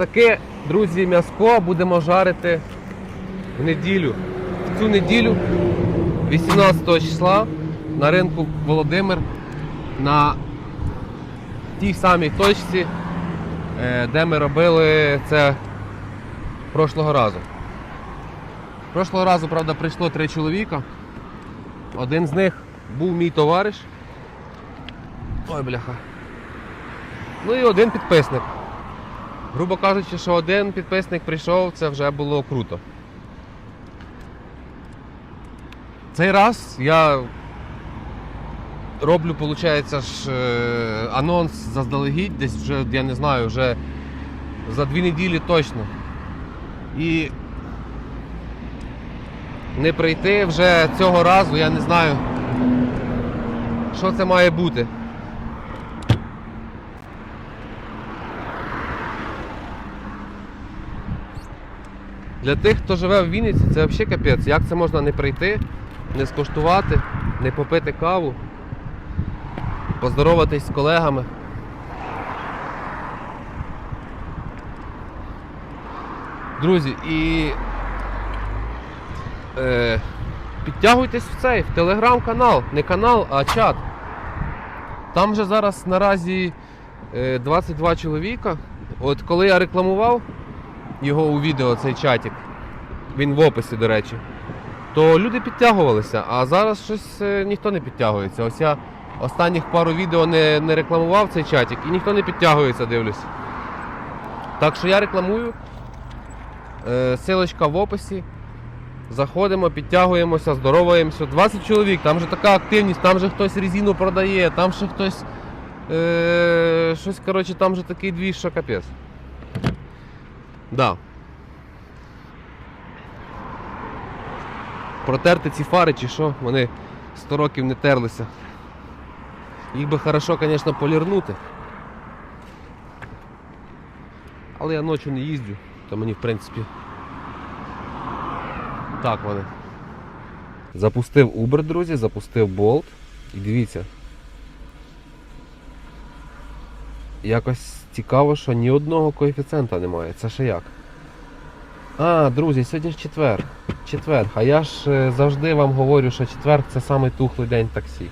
таке, друзі, м'яско будемо жарити в неділю. В цю неділю, 18 числа, на ринку Володимир на тій самій точці, е, де ми робили це прошлого разу. Прошлого разу, правда, прийшло три чоловіка. Один з них був мій товариш. Ой, бляха. Ну і один підписник. Грубо кажучи, що один підписник прийшов, це вже було круто. Цей раз я роблю, виходить, ж, е, анонс заздалегідь, десь вже, я не знаю, вже за дві неділі точно. І не прийти вже цього разу, я не знаю, що це має бути. Для тих, хто живе в Вінниці, це взагалі капець. Як це можна не прийти, не скуштувати, не попити каву, поздороватись з колегами. Друзі, і е, підтягуйтесь в цей, в телеграм-канал, не канал, а чат. Там вже зараз наразі е, 22 чоловіка. От коли я рекламував його у відео, цей чатик, він в описі, до речі, то люди підтягувалися, а зараз щось е, ніхто не підтягується. Ось я останніх пару відео не, не рекламував цей чатик і ніхто не підтягується, дивлюсь. Так що я рекламую. Е, Силочка в описі. Заходимо, підтягуємося, здороваємося. 20 чоловік, там же така активність, там же хтось резину продає, там ще хтось. Е, щось, коротше, там же такий двіж, що капець. Да. Протерти ці фари чи що, вони 100 років не терлися. Їх би хорошо, звісно, полірнути. Але я ночі не їздю, то мені в принципі. Так вони. Запустив Uber, друзі, запустив Bolt. І дивіться. Якось цікаво, що ні одного коефіцієнта немає. Це ще як? А, друзі, сьогодні ж четвер. Четвер. А я ж е, завжди вам говорю, що четвер це самий тухлий день таксі.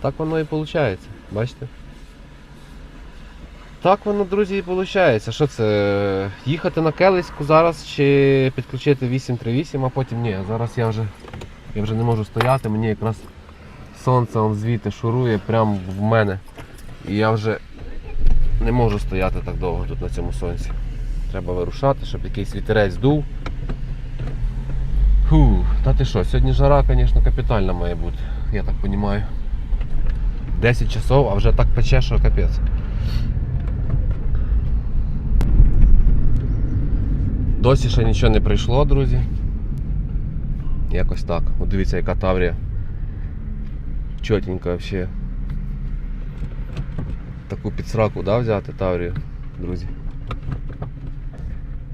Так воно і виходить. Бачите? Так воно, друзі, і виходить. Що це? Їхати на Келиську зараз чи підключити 838, а потім ні. Зараз я вже, я вже не можу стояти, мені якраз сонце звідти шурує прямо в мене. І я вже не можу стояти так довго тут на цьому сонці. Треба вирушати, щоб якийсь вітерець дув. Фу, та ти що, сьогодні жара, звісно, капітальна має бути, я так розумію. 10 часов, а вже так пече, що капець. Досі ще нічого не прийшло, друзі. Якось так. От дивіться, яка таврія. Чотенька взагалі. Таку підсраку да, взяти таврію, друзі.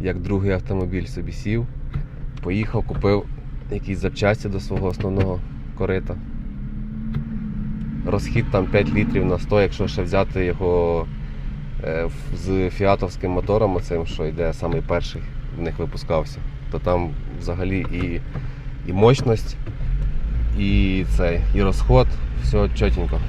Як другий автомобіль собі сів, поїхав, купив якісь запчасті до свого основного корита. Розхід там 5 літрів на 100, якщо ще взяти його е, з фіатовським мотором, оцим, що йде самий перший в них випускався, то там взагалі і, і мощність, і цей, і розход, все чотенько.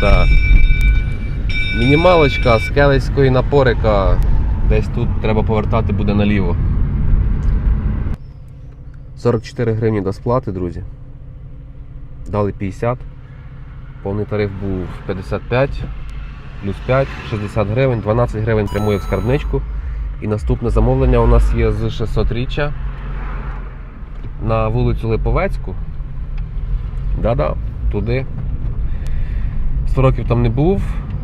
Так. Мінімалочка з Келицької напорика. Десь тут треба повертати буде наліво. 44 гривні до сплати, друзі. Дали 50. Повний тариф був 55, плюс 5, 60 гривень, 12 гривень прямує в скарбничку. І наступне замовлення у нас є з 600-річчя на вулицю Липовецьку. Да-да, туди. 100 років там не був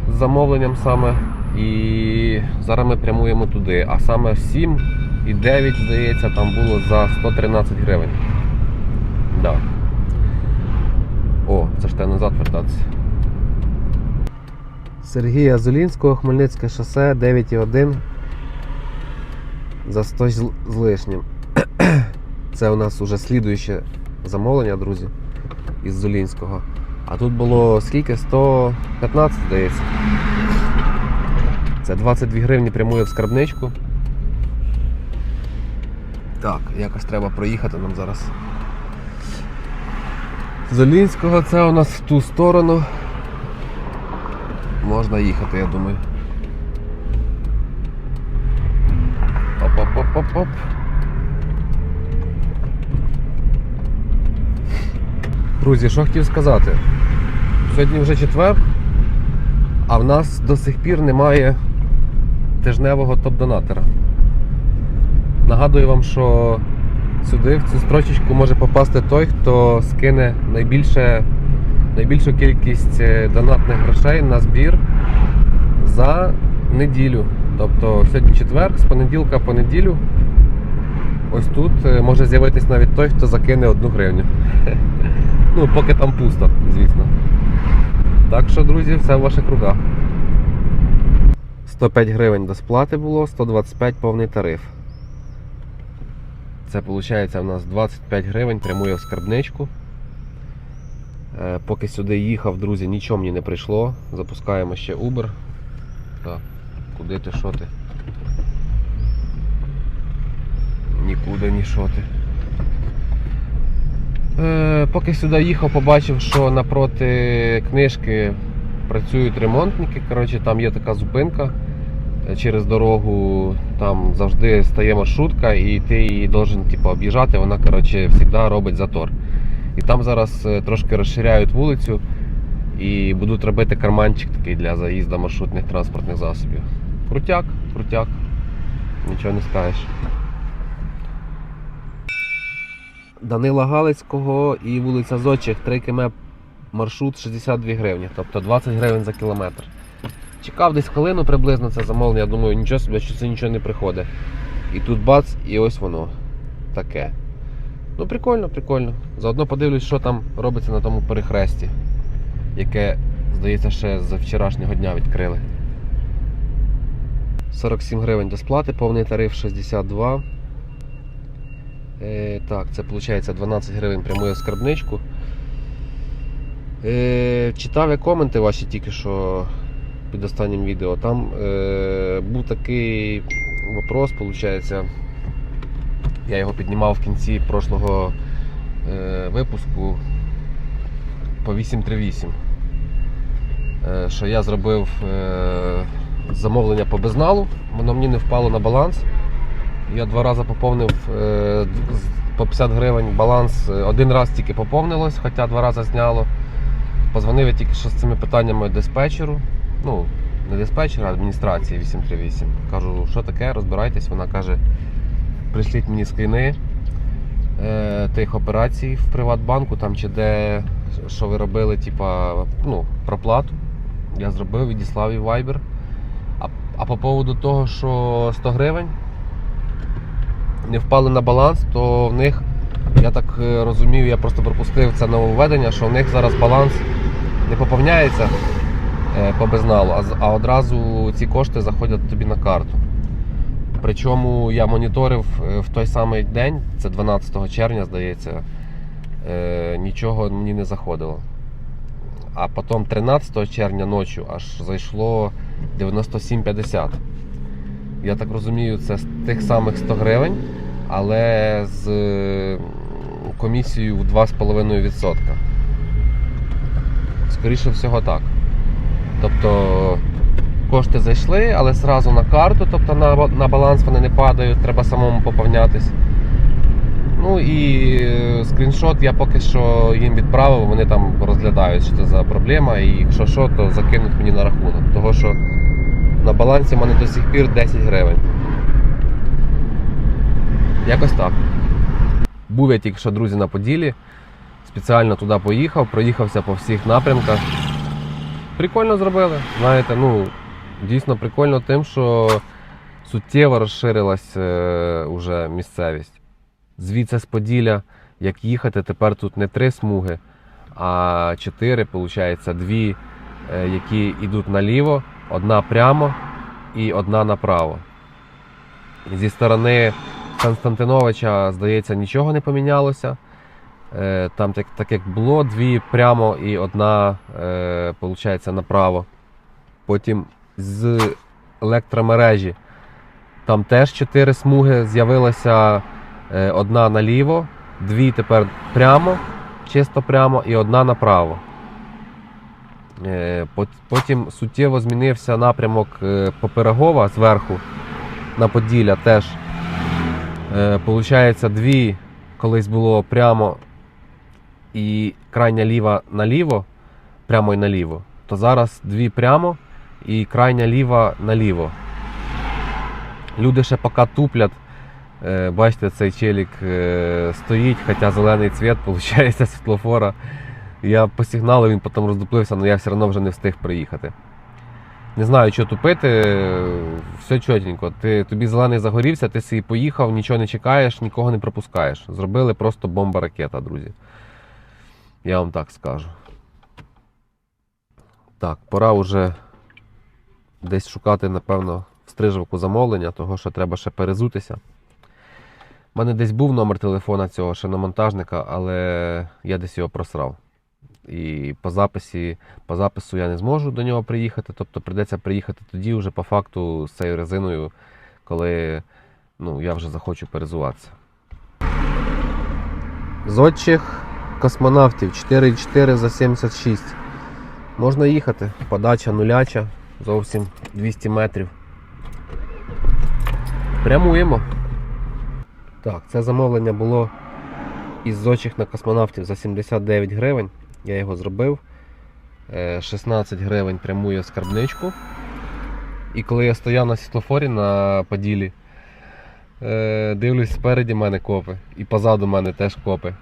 з замовленням саме. І зараз ми прямуємо туди. А саме 7 і 9, здається, там було за 113 гривень. Да. О, це ж треба назад вертатися. Сергія Золінського, Хмельницьке шосе 9,1 за 100 з лишнім. Це у нас уже слідуюче замовлення, друзі. із Золінського. А тут було скільки? 115, здається. Це 22 гривні прямує в скарбничку. Так, якось треба проїхати нам зараз. Золінського це у нас в ту сторону. Можна їхати, я думаю. Оп-оп-оп-оп-оп. Друзі, що хотів сказати? Сьогодні вже четвер, а в нас до сих пір немає тижневого топ-донатора. Нагадую вам, що сюди, в цю строчечку, може попасти той, хто скине найбільше, найбільшу кількість е, донатних грошей на збір за неділю. Тобто сьогодні четвер, з понеділка по неділю. Ось тут е, може з'явитись навіть той, хто закине одну гривню. Ну, поки там пусто, звісно. Так що, друзі, все в ваших руках. 105 гривень до сплати було, 125 повний тариф. Це виходить у нас 25 гривень прямує в скарбничку. Е, Поки сюди їхав, друзі, нічого мені не прийшло. Запускаємо ще Uber. Так, куди ти, що ти? Нікуди, ні що ти. Поки сюди їхав, побачив, що напроти книжки працюють ремонтники. Коротше, там є така зупинка е, через дорогу, там завжди стає маршрутка, і ти її должен типу, об'їжджати, вона коротше, завжди робить затор. І там зараз е, трошки розширяють вулицю і будуть робити карманчик такий для заїзду маршрутних транспортних засобів. Крутяк, крутяк. Нічого не скажеш. Данила Галицького і вулиця Зодчих 3 км маршрут 62 гривні, тобто 20 гривень за кілометр. Чекав десь хвилину приблизно це замовлення, думаю, нічого собі, що це нічого не приходить. І тут бац, і ось воно таке. Ну прикольно, прикольно. Заодно подивлюсь, що там робиться на тому перехресті, яке, здається, ще з вчорашнього дня відкрили. 47 гривень до сплати, повний тариф 62. Е, так, це виходить 12 гривень прямує скарбничку. Е, читав я коменти ваші тільки що під останнім відео. Там е, був такий вопрос, виходить. Я його піднімав в кінці прошлого е, випуску по 838. Е, що я зробив е, замовлення по безналу, воно мені не впало на баланс. Я два рази поповнив е, по 50 гривень баланс. Е, Один раз тільки поповнилось, хоча два рази зняло. Позвонив я тільки що з цими питаннями диспетчеру. Ну, не диспетчеру, а адміністрації 838. Кажу, що таке, розбирайтесь. Вона каже, прийшліть мені скріни е, тих операцій в Приватбанку, там чи де, що ви робили, типа, ну, проплату. Я зробив, відіслав і Viber. А, а по поводу того, що 100 гривень не впали на баланс, то в них, я так е, розумію, я просто пропустив це нововведення, що в них зараз баланс не поповняється е, по безналу, а, одразу ці кошти заходять тобі на карту. Причому я моніторив е, в той самий день, це 12 червня, здається, нічого мені не заходило. А потім 13 червня ночі аж зайшло 97,50. Я так розумію, це з тих самих 100 гривень, але з е, комісією в 2,5%. Скоріше всього так. Тобто кошти зайшли, але зразу на карту, тобто на, на баланс вони не падають, треба самому поповнятись. Ну і е, скріншот я поки що їм відправив, вони там розглядають, що це за проблема, і якщо що, то закинуть мені на рахунок. Того що на балансі в мене до сих пір 10 гривень. Якось так. Був я тільки що, друзі, на Поділі. Спеціально туди поїхав, проїхався по всіх напрямках. Прикольно зробили. Знаєте, ну, дійсно прикольно тим, що суттєво розширилась е, уже місцевість. Звідси з Поділля, як їхати, тепер тут не три смуги, а чотири, виходить, дві, е, які йдуть наліво, одна прямо і одна направо. Зі сторони Константиновича, здається, нічого не помінялося. Е, Там так, так як було, дві прямо і одна, е, виходить, направо. Потім з електромережі там теж чотири смуги з'явилася е, одна наліво, дві тепер прямо, чисто прямо, і одна направо. Е, пот- Потім суттєво змінився напрямок е, Поперегова зверху на Поділля теж. Е, Получається, дві колись було прямо і крайня ліва наліво, прямо і наліво, то зараз дві прямо і крайня ліва наліво. Люди ще поки туплять. Бачите, цей челік стоїть, хоча зелений цвіт, виходить, світлофора. Я посигналив, він потім роздуплився, але я все одно вже не встиг приїхати. Не знаю, що тупити, все чотенько. Ти, тобі зелений загорівся, ти собі поїхав, нічого не чекаєш, нікого не пропускаєш. Зробили просто бомба-ракета, друзі. Я вам так скажу. Так, пора вже десь шукати, напевно, стрижавку замовлення, того що треба ще перезутися. У мене десь був номер телефона цього шиномонтажника, але я десь його просрав. І по записі, по запису я не зможу до нього приїхати, тобто прийдеться приїхати тоді вже по факту з цією резиною, коли ну, я вже захочу перезуватися. Зодчих космонавтів 4,4 за 76. Можна їхати. Подача нуляча, зовсім 200 метрів. Прямуємо. Так, це замовлення було із зочих на космонавтів за 79 гривень. Я його зробив. Е, 16 гривень прямує в скарбничку. І коли я стояв на світлофорі на Поділі, е, дивлюсь спереді мене копи. І позаду мене теж копи.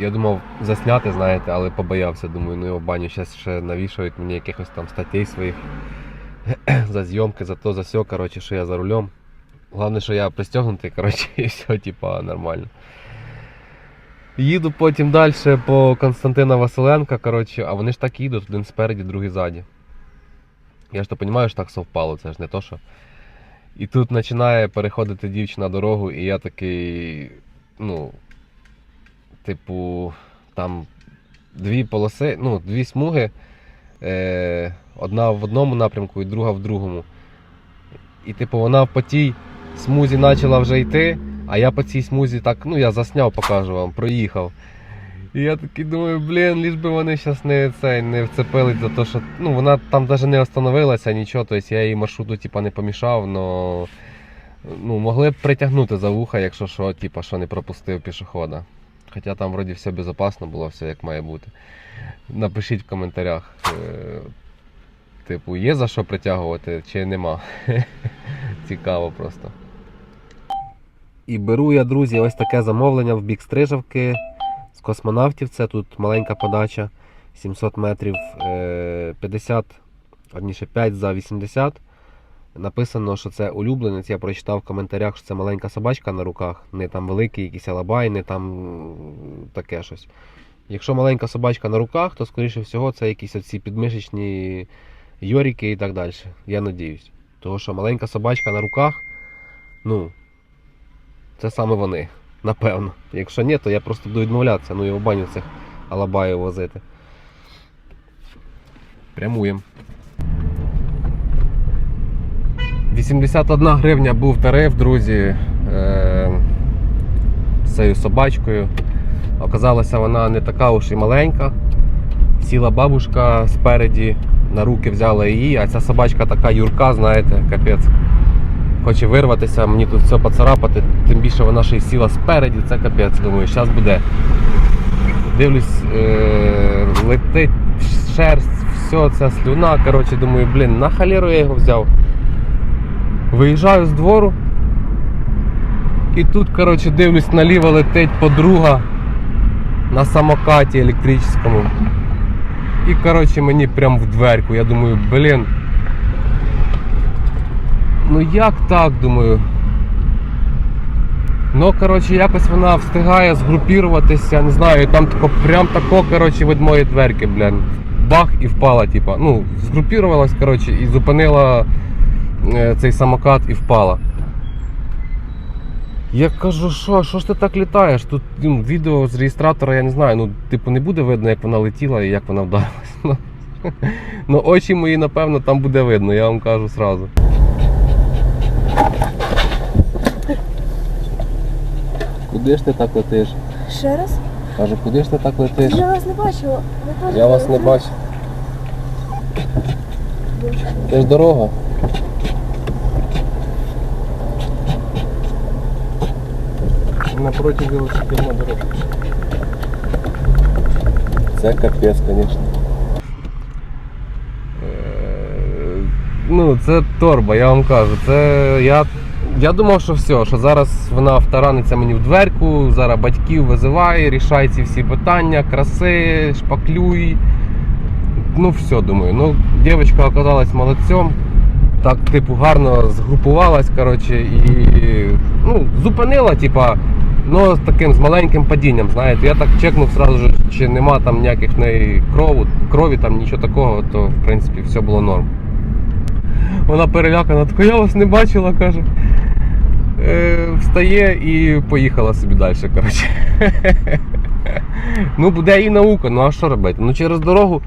Я думав засняти, знаєте, але побоявся. Думаю, ну його баню зараз ще навішають мені якихось там статей своїх за зйомки, за то, за сьо, коротше, що я за рулем. Головне, що я пристегнутий, коротше, і все, типа, нормально. Їду потім далі по Константина Василенка, коротше, а вони ж так їдуть, один спереді, другий ззаді. Я ж то розумію, що так совпало, це ж не то, що. І тут починає переходити дівчина дорогу, і я такий, ну, типу, там дві полоси, ну, дві смуги, е, одна в одному напрямку і друга в другому. І типу вона по тій смузі почала вже йти, а я по цій смузі так, ну я засняв, покажу вам, проїхав. І я такий думаю, блін, ліж би вони зараз не, цей, не вцепились за те, що ну, вона там навіть не остановилася, нічого, тобто я їй маршруту типу, не помішав, но ну, могли б притягнути за вуха, якщо що, типу, що не пропустив пішохода. Хоча там вроді все безпечно було, все як має бути. Напишіть в коментарях. е, Типу, є за що притягувати чи нема. Цікаво просто. І беру я, друзі, ось таке замовлення в бік Стрижавки з космонавтів. Це тут маленька подача 700 метрів, е, 50, одніше 5 за 80. Написано, що це улюбленець. Я прочитав в коментарях, що це маленька собачка на руках, не там великий якийсь алабай, не там таке щось. Якщо маленька собачка на руках, то скоріше всього це якісь оці підмишечні Йоріки і так далі. Я надіюсь. Тому що маленька собачка на руках, ну, це саме вони, напевно. Якщо ні, то я просто буду відмовлятися, ну і в баню цих алабаїв возити. Прямуємо. 81 гривня був тариф, друзі, е- з цією собачкою. Оказалося, вона не така уж і маленька. Сіла бабушка спереді, на руки взяла її, а ця собачка така юрка, знаєте, капець. Хоче вирватися, мені тут все поцарапати, тим більше вона ще й сіла спереді, це капець. Думаю, зараз буде. Дивлюсь, е- летить шерсть, все, ця слюна. Коротше, думаю, блін, на халеру я його взяв. Виїжджаю з двору. І тут, коротше, дивлюсь, наліво летить подруга на самокаті електричному. І коротше мені прям в дверку. Я думаю, блін. Ну як так, думаю. Ну, коротше, якось вона встигає згрупіруватися, не знаю, і там тако, прям тако, коротше, від моєї дверки, блін. Бах і впала, типа. Ну, згрупірувалась, коротше, і зупинила е, цей самокат і впала. Я кажу, що, що ж ти так літаєш? Тут ну, відео з реєстратора, я не знаю, ну, типу, не буде видно, як вона летіла і як вона вдарилась. Ну, ну очі мої, напевно, там буде видно, я вам кажу сразу. Куди ж ти так летиш? Ще раз? Каже, куди ж ти так летиш? Я вас не бачила. Ви теж Я вас не бачу. Це ж дорога. Напротив велосипедна дорога. Це капець, звісно. Ну, це торба, я вам кажу. Це я, я думав, що все, що зараз вона втараниться мені в дверку, зараз батьків визиває, рішає ці всі питання, краси, шпаклюй. Ну, все, думаю. Ну, дівчинка оказалась молодцем. Так, типу, гарно згрупувалась, коротше, і ну, зупинила, типа, ну, з таким з маленьким падінням, знаєте. Я так чекнув сразу ж, чи нема там ніяких неї крову, крові, там нічого такого, то в принципі все було норм. Вона перелякана, така я вас не бачила, каже. Е, встає і поїхала собі далі, коротше. Ну, буде і наука, ну а що робити? Ну через дорогу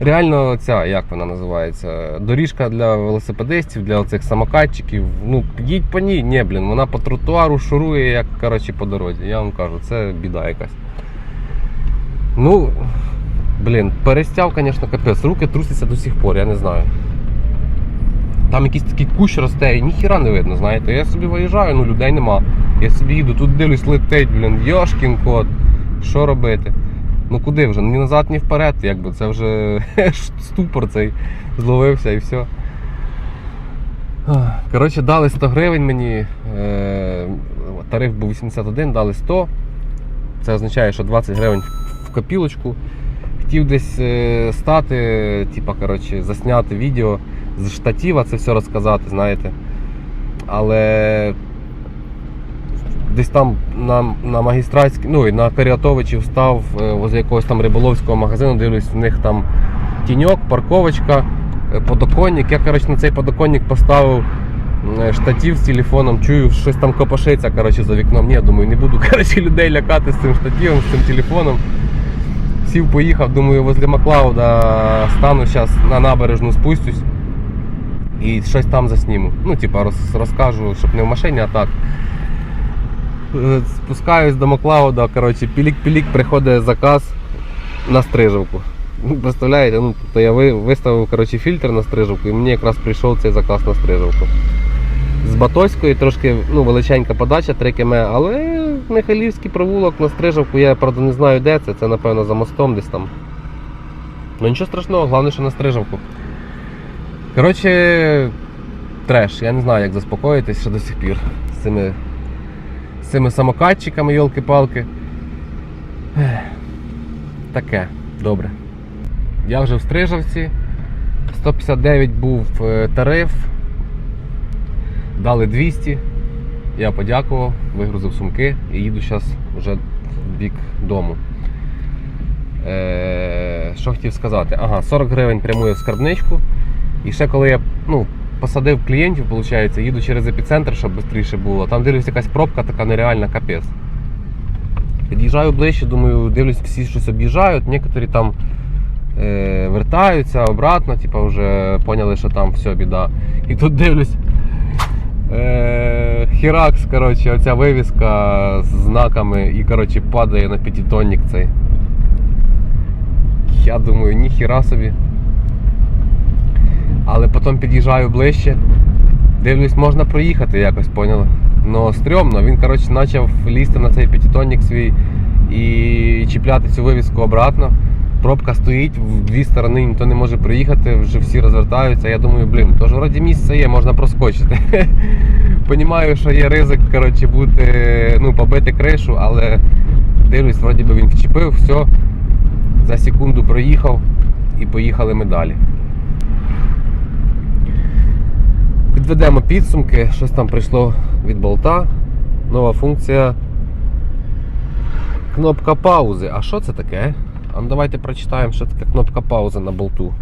реально ця, як вона називається, доріжка для велосипедистів, для цих самокатчиків. Ну, їдь по ній, ні, блін, вона по тротуару шурує, як коротше, по дорозі. Я вам кажу, це біда якась. Ну, блін, перестяв, звісно, капець. Руки трусяться до сих пор, я не знаю. Там якийсь такий кущ росте, і ніхіра не видно, знаєте. Я собі виїжджаю, ну людей нема. Я собі їду, тут дивлюсь, летить, блін, йошкін кот. Що робити? Ну куди вже? Ні назад, ні вперед, якби це вже ступор цей зловився і все. Коротше, дали 100 гривень мені. е, Тариф був 81, дали 100. Це означає, що 20 гривень в копілочку. Хотів десь е, стати, типа, коротше, засняти відео з штатива, це все розказати, знаєте. Але десь там на, на магістратській, ну і на Каріатовичі встав е, возле якогось там риболовського магазину, дивлюсь, в них там тіньок, парковочка, е, подоконник. Я коротше, на цей подоконник поставив е, штатив з телефоном, чую, щось там копошиться коротше, за вікном. Ні, думаю, не буду коротше, людей лякати з цим штативом, з цим телефоном. Сів, поїхав, думаю, возле Маклауда стану зараз на набережну спустюсь і щось там засніму. Ну, типа, роз, розкажу, щоб не в машині, а так. Е, Спускаюсь до Маклауда, коротше, пілік-пілік, приходить заказ на стрижівку. Ну, Представляєте, ну, то я виставив коротше, фільтр на стрижівку і мені якраз прийшов цей заказ на стрижівку. З Батоської трошки ну, величенька подача, 3 км, але Михайлівський провулок на стрижівку, я правда не знаю де це, це напевно за мостом десь там. Ну нічого страшного, головне, що на стрижівку. Коротше, треш. Я не знаю, як заспокоїтись ще до сих пір з цими, з цими самокатчиками, йолки-палки. Таке, добре. Я вже в Стрижавці. 159 був е, тариф. Дали 200. Я подякував, вигрузив сумки і їду зараз вже в бік дому. Е, що хотів сказати? Ага, 40 гривень прямує в скарбничку. І ще коли я ну, посадив клієнтів, виходить, їду через епіцентр, щоб швидше було. Там дивлюсь, якась пробка така нереальна капець. Під'їжджаю ближче, думаю, дивлюсь, всі щось об'їжджають, некоторі там е, вертаються обратно, типу вже поняли, що там все, біда. І тут дивлюсь. Е, Хіракс, коротше, оця вивіска з знаками і коротше, падає на п'ятитонник цей. Я думаю, ніхіра собі. Але потім під'їжджаю ближче. Дивлюсь, можна проїхати якось, поняли? Ну, стрьомно, він, коротше, почав лізти на цей п'ятитонник свій і чіпляти цю вивіску обратно. Пробка стоїть, в дві сторони ніхто не може приїхати, вже всі розвертаються. Я думаю, блін, то ж вроді місце є, можна проскочити. Понімаю, що є ризик коротше, бути, ну, побити кришу, але дивлюсь, вроді би він вчепив, все, за секунду проїхав і поїхали ми далі. Підведемо підсумки, щось там прийшло від болта. Нова функція. Кнопка паузи. А що це таке? А ну давайте прочитаємо, що таке кнопка паузи на болту.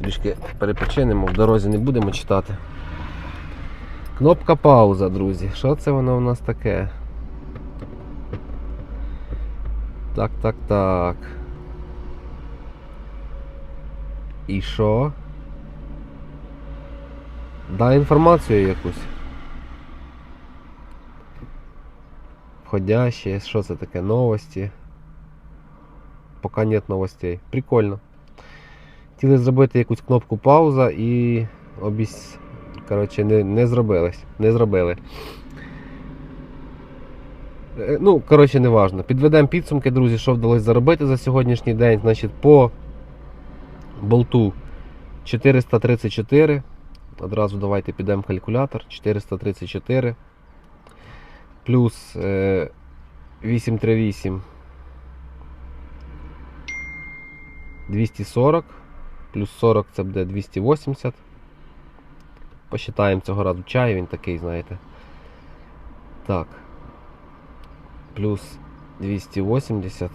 Трішки перепочинемо, в дорозі не будемо читати. Кнопка пауза, друзі. Що це воно у нас таке? Так, так, так. І що? Дай інформацію якусь. Входящие, що це таке? Новості. Поки нет новостей. Прикольно. Хотіли зробити якусь кнопку пауза і обісь. Коротше, не, не зробилось. Не зробили. Е, Ну, коротше, не важно. Підведемо підсумки, друзі, що вдалося заробити за сьогоднішній день. Значить, по болту 434. Одразу давайте підемо калькулятор. 434. Плюс е, 838. 240. Плюс 40 це буде 280. Посчитаємо цього разу чай, він такий, знаєте. Так. Плюс 280.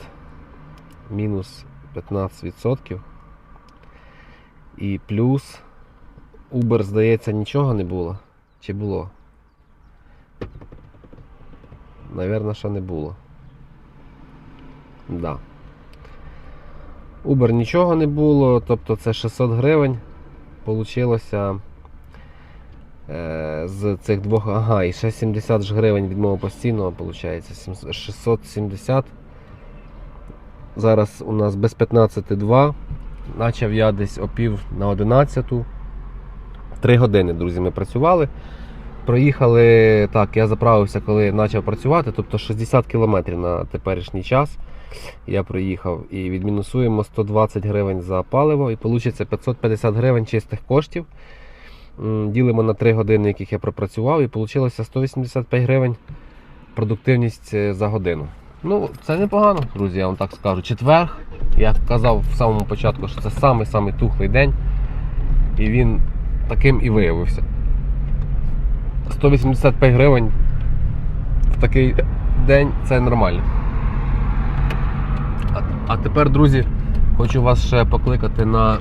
Мінус 15%. І плюс Uber, здається, нічого не було. Чи було? Навірно, що не було. Да. Uber нічого не було, тобто це 600 гривень. Получилося е, з цих двох. Ага, і ще 70 ж гривень від мого постійного, виходить. 670. Зараз у нас без 15.2. Начав я десь о пів на 11. Три години, друзі, ми працювали. Проїхали, так, я заправився, коли почав працювати, тобто 60 км на теперішній час я проїхав і відмінусуємо 120 гривень за паливо, і вийде 550 гривень чистих коштів. Ділимо на 3 години, яких я пропрацював, і вийшло 185 гривень продуктивність е, за годину. Ну, це непогано, друзі, я вам так скажу. Четверг, я казав в самому початку, що це самий-самий тухлий день. І він таким і виявився. 185 гривень в такий день це нормально. А, а тепер, друзі, хочу вас ще покликати на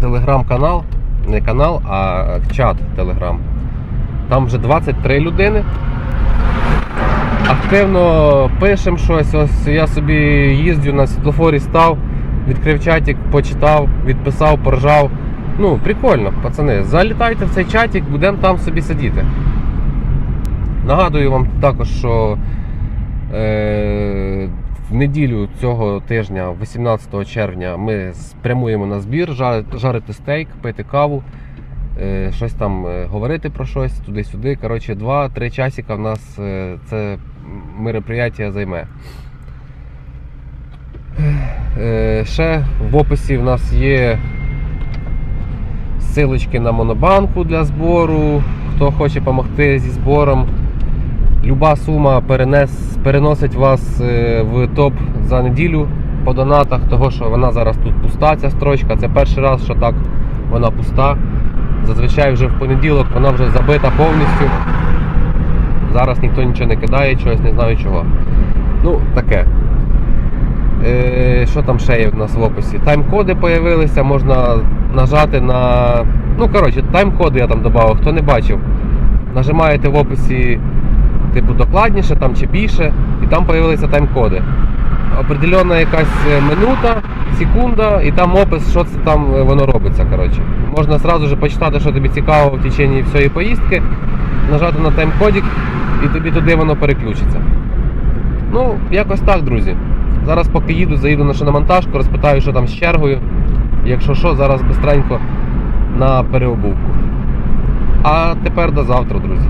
телеграм-канал. Не канал, а чат телеграм. Там вже 23 людини. Активно пишемо щось. Ось я собі їздю на світлофорі став, відкрив чатик, почитав, відписав, поржав. Ну, прикольно, пацани. Залітайте в цей чатик, будемо там собі сидіти. Нагадую вам також, що е, в неділю цього тижня, 18 червня, ми спрямуємо на збір, жарити, жарити стейк, пити каву, е, щось там е, говорити про щось, туди-сюди. Коротше, 2-3 часика в нас е, це мероприятие займе. Е, ще в описі в нас є силочки на монобанку для збору. Хто хоче допомогти зі збором. Люба сума перенес, переносить вас е, в топ за неділю по донатах, того що вона зараз тут пуста, ця строчка. Це перший раз, що так вона пуста. Зазвичай вже в понеділок вона вже забита повністю. Зараз ніхто нічого не кидає, чогось не знаю чого. Ну, таке. Е, що там ще є в нас в описі? Тайм-коди з'явилися, можна нажати на. Ну, коротше, тайм-коди я там додав, хто не бачив. Нажимаєте в описі типу докладніше там чи більше, і там з'явилися тайм-коди. Определенна якась е, минута, секунда, і там опис, що це там е, воно робиться. коротше. Можна одразу ж почитати, що тобі цікаво в течение всієї поїздки, нажати на тайм-кодик і тобі туди воно переключиться. Ну, якось так, друзі. Зараз поки їду, заїду на шиномонтажку, розпитаю, що там з чергою. Якщо що, зараз бистренько на переобувку. А тепер до завтра, друзі.